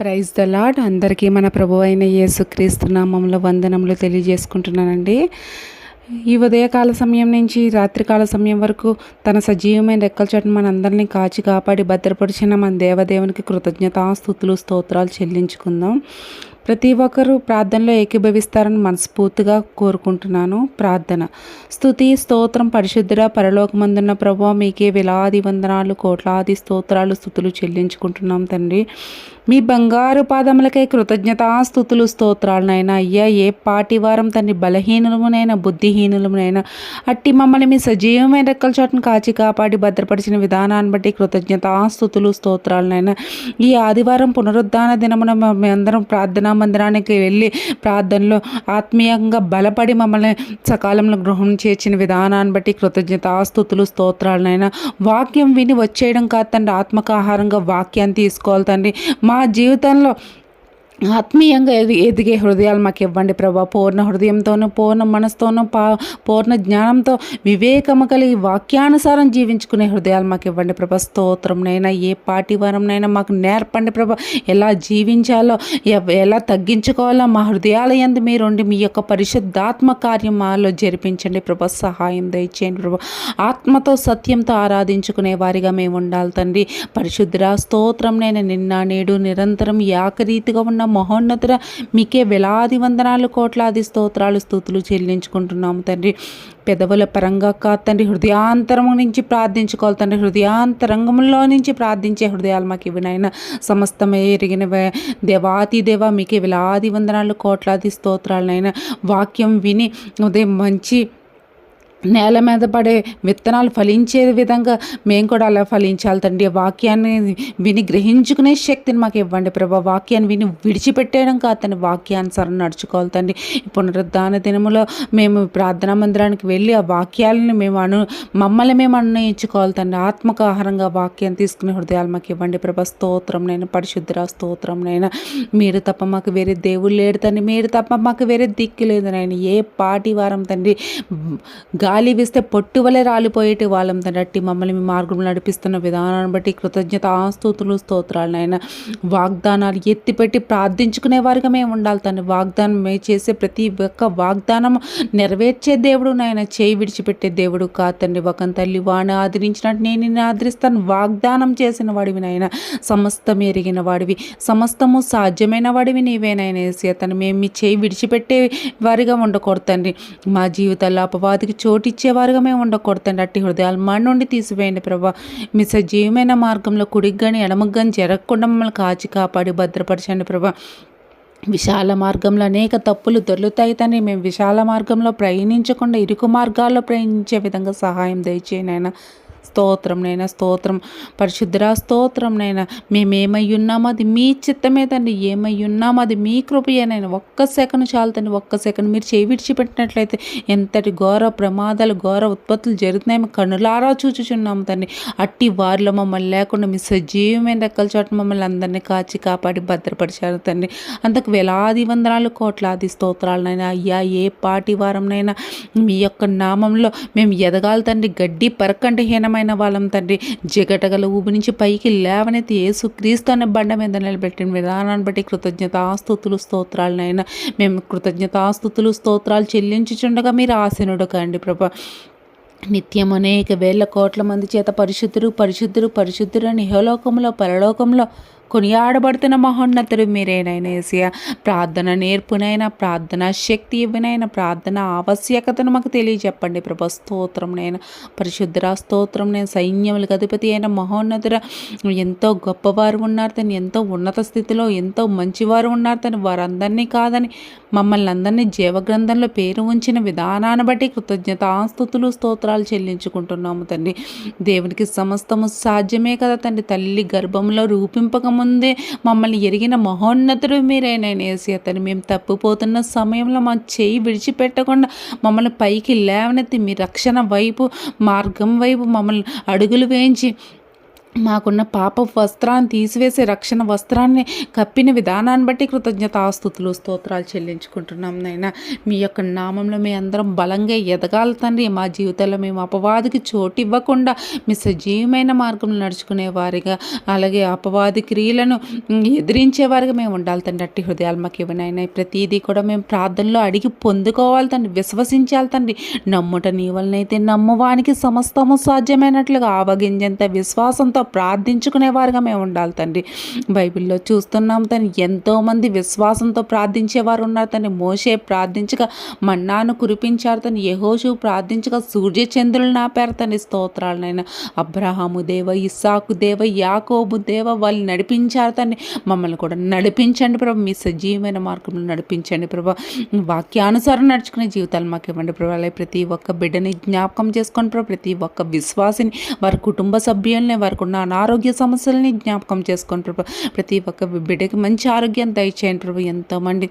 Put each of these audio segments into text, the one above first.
Praise the lord అందరికీ మన ప్రభు అయిన యేసుక్రీస్తు నామంలో వందనములు తెలియజేసుకుంటున్నానండి. ఈ ఉదయకాల సమయం నుంచి రాత్రికాల సమయం వరకు తన సజీవమైన రెక్కల చోట మన అందరినీ కాచి కాపాడి భద్రపరిచిన మన దేవదేవునికి కృతజ్ఞతాస్థుతులు స్తోత్రాలు చెల్లించుకుందాం. ప్రతి ఒక్కరూ ప్రార్థనలో ఏకీభవిస్తారని మనస్ఫూర్తిగా కోరుకుంటున్నాను. ప్రార్థన. స్థుతి స్తోత్రం పరిశుద్ధుడ పరలోకమందున్న ప్రభావ మీకే వేలాది వందనాలు కోట్లాది స్తోత్రాలు స్థుతులు చెల్లించుకుంటున్నాం తండ్రి. మీ బంగారు పాదములకై కృతజ్ఞతాస్థుతులు స్తోత్రాలనైనా. అయ్యా ఏ పాటి వారం తండ్రి బలహీనులమునైనా బుద్ధిహీనులమునైనా అట్టి మమ్మల్ని మీ సజీవమైన రెక్కల చాటును కాచి కాపాడి భద్రపరిచిన విధానాన్ని బట్టి కృతజ్ఞతాస్థుతులు స్తోత్రాలనైనా. ఈ ఆదివారం పునరుద్ధాన దినమున మేమందరం ప్రార్థనా మందిరానికి వెళ్ళి ప్రార్థనలో ఆత్మీయంగా బలపడి మమ్మల్ని సకాలంలో గృహం చేర్చిన విధానాన్ని బట్టి కృతజ్ఞతాస్థుతులు స్తోత్రాలనైనా. వాక్యం విని వచ్చేయడం కాదు తండ్రి ఆత్మకాహారంగా వాక్యాన్ని తీసుకోవాలి తండ్రి. మా జీవితంలో ఆత్మీయంగా ఎది ఎదిగే హృదయాలు మాకు ఇవ్వండి ప్రభా. పూర్ణ హృదయంతోనూ పూర్ణ మనసుతోనూ పా పూర్ణ జ్ఞానంతో వివేకము కలిగి వాక్యానుసారం జీవించుకునే హృదయాలు మాకు ఇవ్వండి ప్రభా. స్తోత్రంనైనా ఏ పాటివారంనైనా మాకు నేర్పండి ప్రభా. ఎలా జీవించాలో ఎలా తగ్గించుకోవాలో మా హృదయాల యందు మీరుండి మీ యొక్క పరిశుద్ధాత్మ కార్యం మాలో జరిపించండి ప్రభా. సహాయం దయచేయండి ప్రభా. ఆత్మతో సత్యంతో ఆరాధించుకునే వారిగా మేము ఉండాలి తండ్రి. పరిశుద్ధ స్తోత్రం నేను నిన్న నేడు నిరంతరం ఏకరీతిగా ఉన్న మహోన్నతుర మీకే వేలాది వందనాలు కోట్లాది స్తోత్రాలు స్థుతులు చెల్లించుకుంటున్నాము తండ్రి. పెదవుల పరంగా కాదు తండ్రి హృదయాంతరము నుంచి ప్రార్థించుకోవాలి తండ్రి. హృదయాంతరంగంలో నుంచి ప్రార్థించే హృదయాలు మాకు ఇవి నాయన. సమస్తమే ఎరిగిన దేవాతి దేవ మీకే వేలాది వందనాలు కోట్లాది స్తోత్రాలనైనా వాక్యం విని ఉదయం మంచి నేల మీద పడే విత్తనాలు ఫలించే విధంగా మేము కూడా అలా ఫలించాలి తండ్రి. వాక్యాన్ని విని గ్రహించుకునే శక్తిని మాకు ఇవ్వండి ప్రభా. వాక్యాన్ని విని విడిచిపెట్టేయడం కాదు తండ్రి. వాక్యానుసారం నడుచుకోవాలి తండ్రి. పునరుద్ధాన దినములో మేము ప్రార్థనా మందిరానికి వెళ్ళి ఆ వాక్యాలను మేము అను మమ్మల్ని మేము అన్వయించుకోవాలి తండ్రి. ఆత్మక ఆహారంగా వాక్యాన్ని తీసుకునే హృదయాలు మాకు ఇవ్వండి ప్రభా. స్తోత్రంనైనా పరిశుద్ధ మీరు తప్ప మాకు వేరే దేవుడు లేడు తండ్రి. మీరు తప్ప మాకు వేరే దిక్కు లేదు నాయన ఏ పాటి వారం తండ్రి గాలి వీస్తే పొట్టు వలె రాలిపోయేటి వాళ్ళం తనట్టి మమ్మల్ని మీ మార్గంలో నడిపిస్తున్న విధానాన్ని బట్టి కృతజ్ఞత ఆస్తుతులు స్తోత్రాలు నాయన. వాగ్దానాలు ఎత్తిపెట్టి ప్రార్థించుకునే వారిగా మేము ఉండాలి తండ్రి. వాగ్దానం మేము చేసే ప్రతి ఒక్క వాగ్దానం నెరవేర్చే దేవుడు నాయన. చేయి విడిచిపెట్టే దేవుడు కాదు తండ్రి. ఒక తల్లి వాడిని ఆదరించినట్టు నేను నిన్ను ఆదరిస్తాను. వాగ్దానం చేసిన వాడివి నాయన. సమస్తం ఎరిగిన వాడివి. సమస్తము సాధ్యమైన వాడివి నీవేనాయన ఏసీతను మేము మీ చేయి విడిచిపెట్టే వారిగా ఉండకూడదండి మా జీవితాల్లో అపవాదికి చోటు ఇచ్చేవారుగా మేము ఉండకూడదు అట్టి హృదయాలు మా నుండి తీసివేయండి ప్రభా. మీ సజీవమైన మార్గంలో కుడికి కానీ ఎడమకు కానీ జరగకుండా మమ్మల్ని కాచి కాపాడి భద్రపరచండి ప్రభా. విశాల మార్గంలో అనేక తప్పులు దొరుకుతాయి తని మేము విశాల మార్గంలో ప్రయాణించకుండా ఇరుకు మార్గాల్లో ప్రయాణించే విధంగా సహాయం దయచేయనైనా స్తోత్రం నైనా స్తోత్రం పరిశుద్ధరా స్తోత్రం నైనా. మేమేమై ఉన్నామో అది మీ చిత్తమే తండ్రి. ఏమై ఉన్నామో అది మీ కృపయేనైనా ఒక్క సెకండ్ చాలు తండ్రి. ఒక్క సెకండ్ మీరు చేయి విడిచిపెట్టినట్లయితే ఎంతటి ఘోర ప్రమాదాలు ఘోర ఉత్పత్తులు జరుగుతున్నాయి మేము కనులారా చూచుచున్నాము తండ్రి. అట్టి వారిలో మమ్మల్ని లేకుండా మీ సజీవమైన రెక్కల చోట మమ్మల్ని అందరినీ కాచి కాపాడి భద్రపరిచారు తండ్రి. అంతకు వేలాది వందనాలు కోట్లాది స్తోత్రాలనైనా అయ్యా ఏ పాటి వారంనైనా మీ యొక్క నామంలో మేము ఎదగాలి తండ్రి. గడ్డి పరకంటే హీనమైన వాళ్ళం తండ్రి. జగటగల ఊబి నుంచి పైకి లేవనైతే యేసుక్రీస్తు అనే బండ మీద నిలబెట్టిన విధానాన్ని బట్టి కృతజ్ఞత ఆస్తుతులు స్తోత్రాలనైనా మేము కృతజ్ఞత ఆస్తుతులు స్తోత్రాలు చెల్లించుచుండగా మీరు ఆశనుడు కండి ప్రభా. నిత్యం అనేక వేల కోట్ల మంది చేత పరిశుద్ధురు పరిశుద్ధురు పరిశుద్ధురు అని ఇహలోకంలో పరలోకంలో కొనియాడబడుతున్న మహోన్నతుడు మీరేనైనా ఏసియా ప్రార్థన నేర్పునైనా ప్రార్థన శక్తి ఇవ్వనైనా ప్రార్థన ఆవశ్యకతను మాకు తెలియజెప్పండి ప్రభా. స్తోత్రంనైనా నేను స్తోత్రం నేను సైన్యములకు అధిపతి అయిన మహోన్నతుడ. ఎంతో గొప్పవారు ఉన్నారు తను ఎంతో ఉన్నత స్థితిలో ఎంతో మంచివారు ఉన్నారు తను. వారందరినీ కాదని మమ్మల్ని అందరినీ జీవగ్రంథంలో పేరు ఉంచిన విధానాన్ని బట్టి కృతజ్ఞతాస్తుతులు స్తోత్రాలు చెల్లించుకుంటున్నాము తండ్రి. దేవునికి సమస్తము సాధ్యమే కదా తండ్రి. తల్లి గర్భంలో రూపింపకము ముందే మమ్మల్ని ఎరిగిన మహోన్నతుడు మీరేనైనా ఏసి అతను మేము తప్పిపోతున్న సమయంలో మా చేయి విడిచిపెట్టకుండా మమ్మల్ని పైకి లేవనెత్తి మీ రక్షణ వైపు మార్గం వైపు మమ్మల్ని అడుగులు వేయించి మాకున్న పాప వస్త్రాన్ని తీసివేసే రక్షణ వస్త్రాన్ని కప్పిన విధానాన్ని బట్టి కృతజ్ఞత ఆస్తుతులు స్తోత్రాలు చెల్లించుకుంటున్నాం నైనా మీ యొక్క నామంలో మీ అందరం బలంగా ఎదగాలి తండ్రి. మా జీవితంలో మేము అపవాదికి చోటు ఇవ్వకుండా మీ సజీవమైన మార్గంలో నడుచుకునే వారిగా అలాగే అపవాది క్రియలను ఎదిరించే వారిగా మేము ఉండాలి తండ్రి. అట్టి హృదయాలు మాకు ఇవ్వనైనా ప్రతిదీ కూడా మేము ప్రార్థనలో అడిగి పొందుకోవాలి తండ్రి. విశ్వసించాలి తండ్రి. నమ్ముట నీ వలనైతే నమ్మవానికి సమస్తము సాధ్యమైనట్లుగా ఆవగింజంత విశ్వాసంతో ప్రార్థించుకునేవారుగా మేము ఉండాలి తండ్రి. బైబిల్లో చూస్తున్నాం తను ఎంతోమంది విశ్వాసంతో ప్రార్థించేవారు ఉన్నారు తను మోసే ప్రార్థించగా మన్నాను కురిపించారు తను యహోషు ప్రార్థించగా సూర్యచంద్రులు నాపారు తన స్తోత్రాలనైనా అబ్రహాము దేవ ఇస్సాకు దేవ యాకోబు దేవ వాళ్ళు నడిపించారు తన్ని మమ్మల్ని కూడా నడిపించండి ప్రభు. మీ సజీవమైన మార్గంలో నడిపించండి ప్రభు. వాక్యానుసారం నడుచుకునే జీవితాలు మాకు ఇవ్వండి ప్రభు. అలాగే ప్రతి ఒక్క బిడ్డని జ్ఞాపకం చేసుకోండి ప్రభు ప్రతి ఒక్క విశ్వాసిని వారి కుటుంబ సభ్యుల్ని వారికి ఉన్న ఆరోగ్య సమస్యలని జ్ఞాపకం చేసుకొని ప్రభు. ప్రతి ఒక్క బిడ్డకి మంచి ఆరోగ్యం దయచేయండి ప్రభు. ఎంతోమంది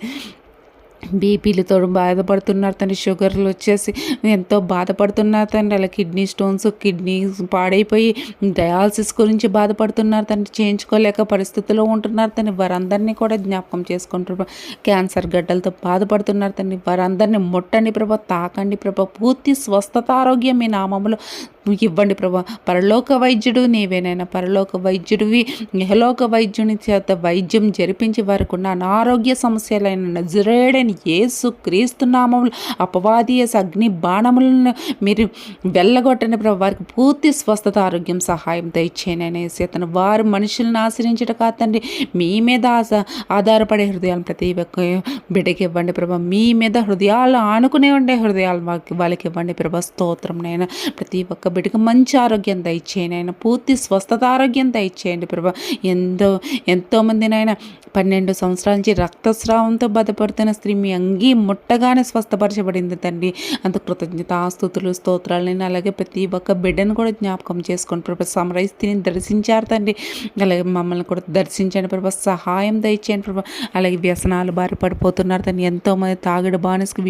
బీపీలతో బాధపడుతున్నారు తండ్రి. షుగర్లు వచ్చేసి ఎంతో బాధపడుతున్నారు తండ్రి. అలా కిడ్నీ స్టోన్స్ కిడ్నీ పాడైపోయి డయాలసిస్ గురించి బాధపడుతున్నారు తండ్రి. చేయించుకోలేక పరిస్థితిలో ఉంటున్నారు తండ్రి. వారందరినీ కూడా జ్ఞాపకం చేసుకుంటారు క్యాన్సర్ గడ్డలతో బాధపడుతున్నారు తండ్రి. వారందరినీ ముట్టండి ప్రభా. తాకండి ప్రభా. పూర్తి స్వస్థత ఆరోగ్యం మీ నామములో ఇవ్వండి ప్రభా. పరలోక వైద్యుడు నీవేనైనా పరలోక వైద్యుడివి ఇహలోక వైద్యుని చేత వైద్యం జరిపించి వారికి ఉన్న అనారోగ్య సమస్యలైన యేసు క్రీస్తు క్రీస్తునామములు అపవాది అగ్ని బాణములను మీరు వెళ్ళగొట్టని ప్రభు. వారికి పూర్తి స్వస్థత ఆరోగ్యం సహాయం దయచేయనైనా అతను వారు మనుషులను ఆశ్రయించట కాదండి. మీ మీద ఆశ ఆధారపడే హృదయాలు ప్రతి ఒక్క బిడ్డకి ఇవ్వండి ప్రభా. మీ మీద హృదయాలు ఆనుకునే ఉండే హృదయాలు వాళ్ళకి ఇవ్వండి ప్రభా. స్తోత్రం నైనా. ప్రతి ఒక్క బిడ్డకు మంచి ఆరోగ్యం దయచేయండి. ఆయన పూర్తి స్వస్థత ఆరోగ్యం దయచేయండి ప్రభా. ఎంతో ఎంతోమందినైనా పన్నెండు సంవత్సరాల నుంచి రక్తస్రావంతో బాధపడుతున్న స్త్రీ మీ అంగీ ముట్టగానే స్వస్థపరచబడింది తండ్రి. అంత కృతజ్ఞత ఆస్తుతులు స్తోత్రాలని అలాగే ప్రతి ఒక్క బిడ్డను కూడా జ్ఞాపకం చేసుకోండి ప్రభా సమరస్తిని దర్శించారు తండ్రి. అలాగే మమ్మల్ని కూడా దర్శించండి ప్రభా సహాయం దయచేయండి ప్రభా. అలాగే వ్యసనాలు బారి పడిపోతున్నారు తండ్రి. ఎంతోమంది తాగడు బానిసకి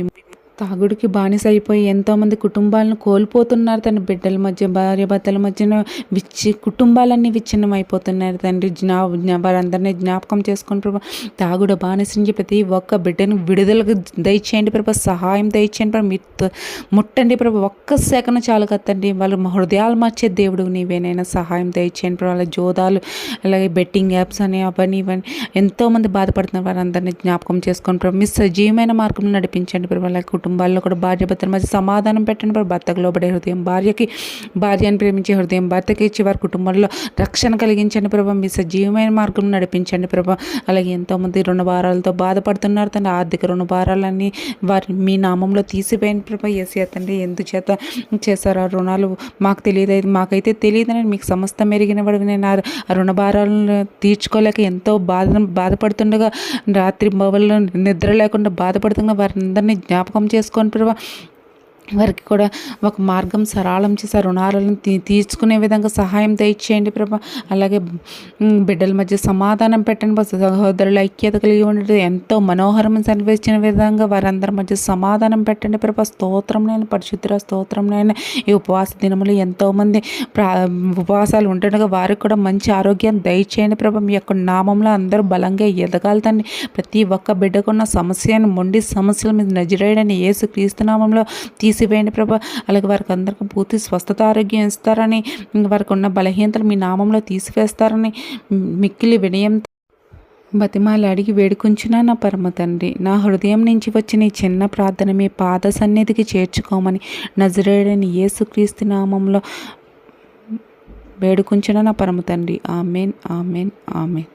తాగుడికి బానిస అయిపోయి ఎంతోమంది కుటుంబాలను కోల్పోతున్నారు తన బిడ్డల మధ్య భార్య భర్తల మధ్యన విచ్చి కుటుంబాలన్నీ విచ్ఛిన్నం అయిపోతున్నారు తండ్రి. జ్ఞా వారందరినీ జ్ఞాపకం చేసుకుని ప్రభా తాగుడు బానిస నుంచి ప్రతి ఒక్క బిడ్డను విడుదలకు దయచేయండి ప్రభా సహాయం దయచేయండి ప్రభా మీరు ముట్టండి ప్రభా ఒక్క సెకను చాలు కదండి. వాళ్ళు హృదయాలు మార్చే దేవుడు నీవేనైనా సహాయం దయచేయండి ప్రభా. వాళ్ళ జోదాలు అలాగే బెట్టింగ్ యాప్స్ అని అవన్నీ ఇవన్నీ ఎంతోమంది బాధపడుతున్నారు. వారందరినీ జ్ఞాపకం చేసుకొని ప్రభా మీ సజీవమైన మార్గంలో నడిపించండి ప్రభా. కుటుంబాల్లో కూడా భార్య భర్తల మధ్య సమాధానం పెట్టండి భర్తకు లోబడే హృదయం భార్యకి భార్యను ప్రేమించే హృదయం భర్తకి ఇచ్చి వారి కుటుంబంలో రక్షణ కలిగించండి ప్రభా. మీ సజీవమైన మార్గం నడిపించండి ప్రభా. అలాగే ఎంతోమంది రుణ భారాలతో బాధపడుతున్నారు తన ఆర్థిక రుణ భారాలన్నీ వారి మీ నామంలో తీసిపోయిన ప్రభా. ఏసీ తండ్రి ఎందుచేత చేశారు ఆ రుణాలు? మాకు తెలియదు మాకైతే తెలియదని మీకు సమస్త మెరిగిన వాడు నేను. ఆ రుణ భారాలను తీర్చుకోలేక ఎంతో బాధ బాధపడుతుండగా రాత్రి మొబైల్లో నిద్ర లేకుండా బాధపడుతున్న వారందరినీ జ్ఞాపకం చేసుకొని ప్రభా వారికి కూడా ఒక మార్గం సరళం చేసి రుణాలను తీ తీర్చుకునే విధంగా సహాయం దయచేయండి ప్రభా. అలాగే బిడ్డల మధ్య సమాధానం పెట్టండి సహోదరుల ఐక్యత కలిగి ఉండేది ఎంతో మనోహరం అనిపించిన విధంగా వారందరి మధ్య సమాధానం పెట్టండి ప్రభా. స్తోత్రం నేను పరిశుద్ధ స్తోత్రం ఈ ఉపవాస దినములు ఎంతోమంది ప్రా ఉపవాసాలు ఉంటుండగా వారికి కూడా మంచి ఆరోగ్యం దయచేయండి ప్రభా. మీ యొక్క నామంలో అందరూ బలంగా ఎదగాలని ప్రతి ఒక్క బిడ్డకున్న సమస్యను మొండి సమస్యల మీద నజరేయడని ఏసు క్రీస్తునామంలో తీ తీసివేయండి ప్రభా. అలాగే వారికి అందరికీ పూర్తి స్వస్థత ఆరోగ్యం ఇస్తారని వారికి ఉన్న బలహీనతలు మీ నామంలో తీసివేస్తారని మిక్కిలి వినయంతో బతిమాలి అడిగి వేడుకుంటున్నా నా పరమ తండ్రి. నా హృదయం నుంచి వచ్చిన ఈ చిన్న ప్రార్థన మీ పాద సన్నిధికి చేర్చుకోమని నజరేడని యేసుక్రీస్తు నామంలో వేడుకుంచున నా పరమ తండ్రి. Amen amen amen.